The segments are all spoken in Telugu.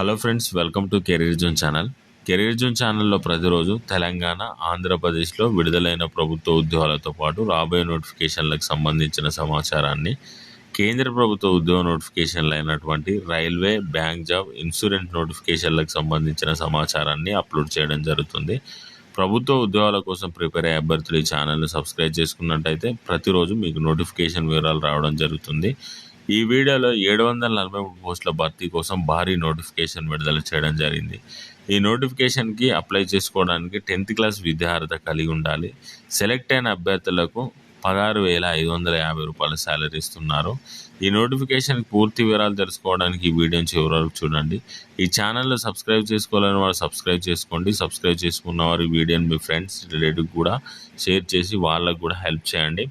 Hello friends welcome to career zone channel. Career zone ఛానల్లో ప్రతిరోజు తెలంగాణ ఆంధ్రప్రదేశ్లో విడుదలైన ప్రభుత్వ ఉద్యోగాలతో పాటు రాబోయే నోటిఫికేషన్లకు సంబంధించిన సమాచారాన్ని కేంద్ర ప్రభుత్వ ఉద్యోగ నోటిఫికేషన్లు అయినటువంటి రైల్వే బ్యాంక్ జాబ్ ఇన్సూరెన్స్ నోటిఫికేషన్లకు సంబంధించిన సమాచారాన్ని అప్లోడ్ చేయడం జరుగుతుంది. ప్రభుత్వ ఉద్యోగాల కోసం ప్రిపేర్ అయ్యే అభ్యర్థులు ఈ ఛానల్ని సబ్స్క్రైబ్ చేసుకున్నట్టయితే ప్రతిరోజు మీకు నోటిఫికేషన్ వివరాలు రావడం జరుగుతుంది. ఈ వీడియోలో ఏడు వందల నలభై మూడు పోస్టుల భర్తీ కోసం భారీ నోటిఫికేషన్ విడుదల చేయడం జరిగింది. ఈ నోటిఫికేషన్కి అప్లై చేసుకోవడానికి టెన్త్ క్లాస్ విద్యార్హత కలిగి ఉండాలి. సెలెక్ట్ అయిన అభ్యర్థులకు పదహారు వేల ఐదు వందల యాభై రూపాయల శాలరీ ఇస్తున్నారు. ఈ నోటిఫికేషన్ పూర్తి వివరాలు తెలుసుకోవడానికి ఈ వీడియోని చివరి వరకు చూడండి. ఈ ఛానల్లో సబ్స్క్రైబ్ చేసుకోవాలని వారు సబ్స్క్రైబ్ చేసుకోండి. సబ్స్క్రైబ్ చేసుకున్న వారు ఈ వీడియోని మీ ఫ్రెండ్స్ రిలేటివ్ కూడా షేర్ చేసి వాళ్ళకు కూడా హెల్ప్ చేయండి.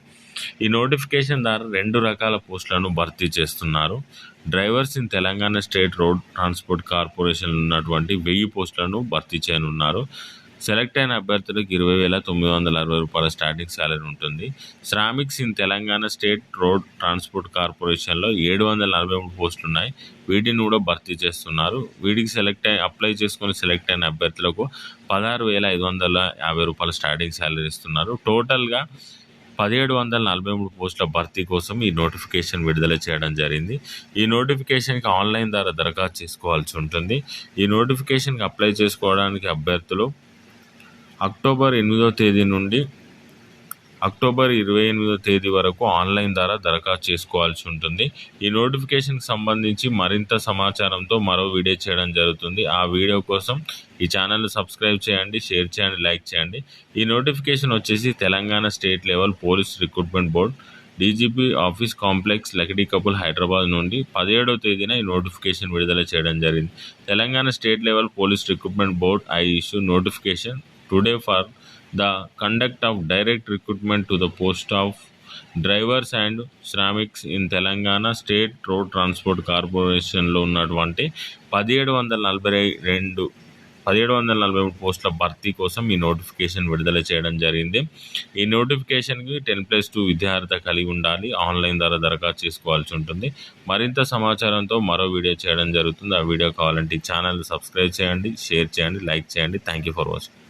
ఈ నోటిఫికేషన్ ద్వారా రెండు రకాల పోస్టులను భర్తీ చేస్తున్నారు. Drivers in Telangana state road transport corporation ఉన్నటువంటి వెయ్యి పోస్టులను భర్తీ చేయనున్నారు. సెలెక్ట్ అయిన అభ్యర్థులకు ఇరవై వేల తొమ్మిది వందల అరవై రూపాయల స్టార్టింగ్ సాలరీ ఉంటుంది. Shramiks in Telangana state road transport కార్పొరేషన్లో ఏడు వందల నలభై మూడు పోస్టులు ఉన్నాయి వీటిని కూడా భర్తీ చేస్తున్నారు. వీటికి సెలెక్ట్ అయి అప్లై చేసుకుని సెలెక్ట్ అయిన అభ్యర్థులకు పదహారు వేల ఐదు వందల యాభై రూపాయల స్టార్టింగ్ శాలరీ ఇస్తున్నారు. టోటల్గా పదిహేడు వందల నలభై మూడు పోస్టుల భర్తీ కోసం ఈ నోటిఫికేషన్ విడుదల చేయడం జరిగింది. ఈ నోటిఫికేషన్కి ఆన్లైన్ ద్వారా దరఖాస్తు చేసుకోవాల్సి ఉంటుంది. ఈ నోటిఫికేషన్కి అప్లై చేసుకోవడానికి అభ్యర్థులు అక్టోబర్ ఎనిమిదో తేదీ నుండి అక్టోబర్ ఇరవై ఎనిమిదో తేదీ వరకు ఆన్లైన్ ద్వారా దరఖాస్తు చేసుకోవాల్సి ఉంటుంది. ఈ నోటిఫికేషన్కి సంబంధించి మరింత సమాచారంతో మరో వీడియో చేయడం జరుగుతుంది. ఆ వీడియో కోసం ఈ ఛానల్ని సబ్స్క్రైబ్ చేయండి షేర్ చేయండి లైక్ చేయండి. ఈ నోటిఫికేషన్ వచ్చేసి Telangana state level police recruitment board DGP office complex Lakdikapul Hyderabad నుండి పదిహేడవ తేదీన ఈ నోటిఫికేషన్ విడుదల చేయడం జరిగింది. Telangana state level police recruitment board I issue notification today for the conduct of direct recruitment to the post of drivers and shramiks in Telangana state road transport కార్పొరేషన్లో ఉన్నటువంటి పదిహేడు వందల నలభై రెండు పదిహేడు వందల నలభై మూడు పోస్టుల భర్తీ కోసం ఈ నోటిఫికేషన్ విడుదల చేయడం జరిగింది. ఈ నోటిఫికేషన్కి టెన్ ప్లస్ టూ విద్యార్హత కలిగి ఉండాలి. ఆన్లైన్ ద్వారా దరఖాస్తు చేసుకోవాల్సి ఉంటుంది. మరింత సమాచారంతో మరో వీడియో చేయడం జరుగుతుంది. ఆ వీడియో కావాలంటే ఈ ఛానల్ సబ్స్క్రైబ్ చేయండి షేర్ చేయండి లైక్ చేయండి. Thank you for watching